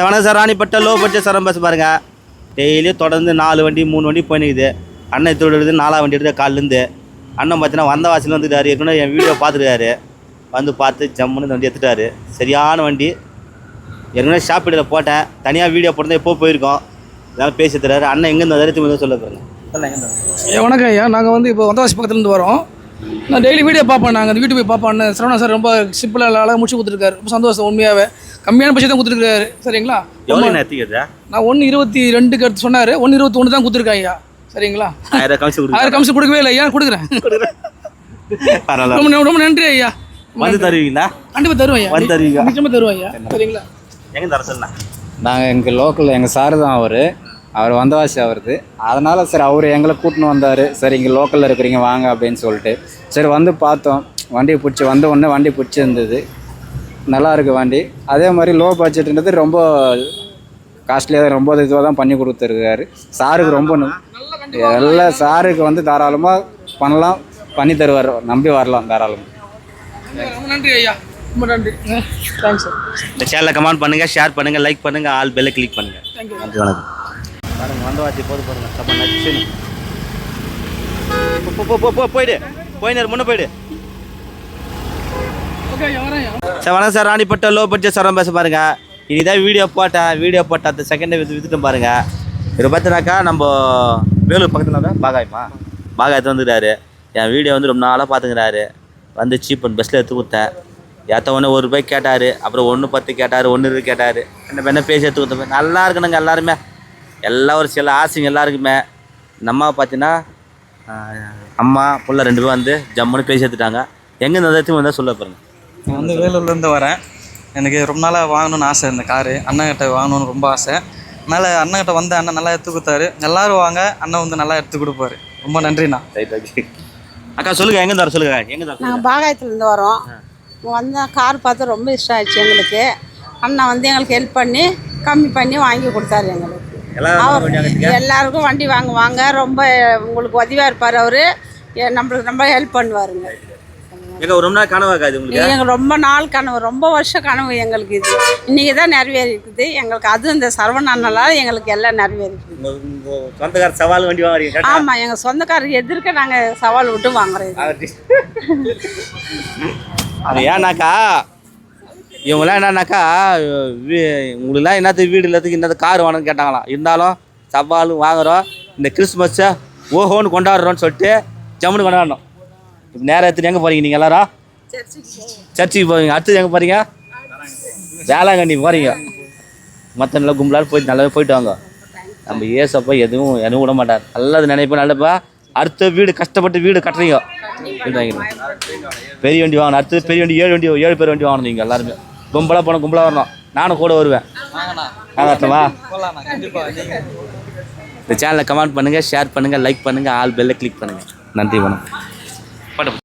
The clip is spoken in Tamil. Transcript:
சார் வணக்கம் sir Ranipet low budget sir bus பாருங்கள் டெய்லியும் தொடர்ந்து நாலு வண்டி மூணு வண்டி போயினுக்குது அண்ணன் எடுத்து எடுத்து நாலாம் வண்டி எடுத்து காலிலேருந்து அண்ணன் பார்த்தீங்கன்னா வந்த வாசலில் வந்துட்டாரு. ஏற்கனவே என் வீடியோ பார்த்துருக்காரு. வந்து பார்த்து ஜம்முன்னு வண்டி எடுத்துட்டாரு. சரியான வண்டி. ஏற்கனவே ஷாப்பிடில் போட்டேன். தனியாக வீடியோ போட்டு எப்போ போயிருக்கோம். இதெல்லாம் பேசி தர்றாரு அண்ணன் எங்கேருந்து வந்தாரு திரும்ப சொல்ல பாருங்க ஐயா வணக்கம் ஐயா. நாங்கள் வந்து இப்போ வந்தவாசி பக்கத்துலேருந்து வரோம். நான் டெய்லி வீடியோ பார்ப்பேன். நாங்கள் அந்த யூடியூப் பார்ப்பேன். சரவணா சார் ரொம்ப சிம்பிளாக அழகாக முடிச்சு கொடுத்துருக்காரு. ரொம்ப சந்தோஷம் உண்மையாகவே கம்மியான பட்சம் தான் கொடுத்துருக்காரு சரிங்களா? எவ்வளோ நேரத்துக்கு நான் ஒன்று இருபத்தி ரெண்டுக்கு எடுத்து சொன்னார். ஒன்று இருபத்தி ஒன்று தான் கொடுத்துருக்கேன் ஐயா. சரிங்களா? ஆயிரம் கமிஷன் கொடுக்கவே இல்லை ஐயா. கொடுக்குறேன். ரொம்ப ரொம்ப நன்றி ஐயா. வந்து தருவீங்களா? கண்டிப்பாக தருவேன் ஐயா. வந்து தருவீங்க நிச்சயமாக தருவேன் ஐயா. சரிங்களா? எங்கே தர சொல்லலாம் நாங்கள் எங்கள் லோக்கல் எங்கள் சார் தான் அவர். அவர் வந்தவாசி அவருது. அதனால் சரி அவர் எங்களை கூட்டின்னு வந்தார். சரி இங்கே லோக்கலில் இருக்கிறீங்க வாங்க அப்படின்னு சொல்லிட்டு. சரி வந்து பார்த்தோம். வண்டியை பிடிச்சி வந்த உடனே வண்டி பிடிச்சிருந்தது. நல்லா இருக்கு வண்டி. அதே மாதிரி லோ பட்ஜெட்ன்றது ரொம்ப காஸ்ட்லியாக ரொம்ப இதுவாக தான் பண்ணி கொடுத்துருக்காரு. சாருக்கு ரொம்ப ந- எல்லா சாருக்கு வந்து தாராளமாக பண்ணலாம் பண்ணி தருவார். நம்பி வரலாம் தாராளமாக நன்றி ஐயா. ரொம்ப நன்றி. தேங்க்ஸ் சார் இந்த சேனலை கமெண்ட் பண்ணுங்க ஷேர் பண்ணுங்க லைக் பண்ணுங்க ஆல் பெல்லை கிளிக் பண்ணுங்க. தேங்க்யூ நன்றி வணக்கம். பாருங்க வந்தவாச்சி போது பாருங்க சப்ப நச்சு போயிடு. போயினார் முன்ன போயிடு. சார் வணக்கம் சார் ராணிப்பட்ட லோ பட்ஜெட் சாரம் பேச பாருங்க. இனிதான் வீடியோ போட்டேன் வீடியோ போட்டேன் அந்த செகண்டை வித்து வித்துட்டு பாருங்க. இதை பார்த்தினாக்கா நம்ம வேலூர் பக்கத்தில் பாகாயமா. பாகாயத்து வந்துக்கிறாரு. என் வீடியோ வந்து ரொம்ப நாளாக பார்த்துக்கிறாரு வந்து சீப் அண்ட் பெஸ்ட்டில் எடுத்து கொடுத்தேன். ஏற்ற ஒன்று ஒரு ரூபாய் கேட்டார் அப்புறம் ஒன்று பத்து கேட்டார் ஒன்று கேட்டார். என்ன என்ன பேசி எடுத்து கொடுத்தேன். நல்லா இருக்கணுங்க எல்லாருமே. எல்லாம் ஒரு சில ஆசைங்க எல்லாருக்குமே. நம்ம பார்த்தீங்கன்னா ஆஹ், அம்மா புள்ள ரெண்டு பேரும் வந்து ஜம்முன்னு பேசி எடுத்துட்டாங்க எங்கேருந்து வந்து வந்தால் சொல்ல பாருங்க. நான் வந்து வேலூர்லேருந்து வரேன். எனக்கு ரொம்ப நாளாக வாங்கணும்னு ஆசை இந்த காரு. அண்ணன்கிட்ட வாங்கணும்னு ரொம்ப ஆசை. அதனால் அண்ணன்கிட்ட வந்து அண்ணன் நல்லா எடுத்து கொடுத்தாரு. எல்லாரும் வாங்க அண்ணன் வந்து நல்லா எடுத்து கொடுப்பாரு. ரொம்ப நன்றிண்ணா. ரைட் ஓகே அக்கா சொல்லுங்க எங்க வர சொல்லுங்க. எங்க நாங்கள் பாகாயத்துலேருந்து வரோம். வந்த கார் பார்த்து ரொம்ப இஷ்டம் ஆயிடுச்சு எங்களுக்கு. அண்ணன் வந்து எங்களுக்கு ஹெல்ப் பண்ணி கம்மி பண்ணி வாங்கி கொடுத்தாரு எங்களுக்கு. எல்லாருக்கும் வண்டி வாங்குவாங்க. ரொம்ப உங்களுக்கு உதவியாக இருப்பார் அவர். நம்மளுக்கு ரொம்ப ஹெல்ப் பண்ணுவாருங்க. எங்க ஒரு ரொம்ப நாள் கனவா ரொம்ப நாள் கனவு ரொம்ப வருஷ கனவு எங்களுக்கு இது. இன்னைக்கு தான் நிறைவேறி இருக்குது எங்களுக்கு அதுவும் இந்த சரவணனால எங்களுக்கு எல்லாம் நிறைவேறி இருக்குது உங்க உங்க சொந்தக்கார சவால் வண்டி வாங்குறீங்க? ஆமாம் எங்கள் சொந்தக்காரர் எதிர்க்க நாங்கள் சவால் விட்டு வாங்குறோம். அது ஏன்னாக்கா இவங்களாம் என்னன்னாக்கா வீ- உங்களுக்குலாம் என்னத்துக்கு வீடு இல்லாததுக்கு என்னது கார் வேணும்னு கேட்டாங்களாம். இருந்தாலும் சவாலும் வாங்குறோம். இந்த கிறிஸ்மஸை ஓஹோன்னு கொண்டாடுறோம்னு சொல்லிட்டு ஜம்முன்னு கொண்டாடணும். இப்போ நேரம் எடுத்துட்டு எங்கே போகிறீங்க நீங்கள் எல்லாரும்? சர்ச்சுக்கு போவீங்க. அடுத்தது எங்கே போகிறீங்க வேளாங்கண்ணி போகிறீங்க மற்ற நல்லா கும்பலாக போயிட்டு நல்லாவே போயிட்டு வாங்க. நம்ம ஏசப்பா எதுவும் எதுவும் விட மாட்டார். நல்லது நினைப்போம் நல்லப்பா. அடுத்த வீடு கஷ்டப்பட்டு வீடு கட்டுறீங்க. பெரிய வண்டி வாங்கணும். அடுத்தது பெரிய வண்டி ஏழு வண்டி ஏழு பேர் வண்டி வாங்கணும் நீங்கள் எல்லாருமே. கும்பலாக போனோம் கும்பலாக வரணும். நானும் கூட வருவேன். வாங்கண்ணா ஆகட்டுமா இந்த சேனலை கமெண்ட் பண்ணுங்கள் ஷேர் பண்ணுங்கள் லைக் பண்ணுங்கள் ஆல் பெல்லை கிளிக் பண்ணுங்கள் நன்றி வணக்கம்.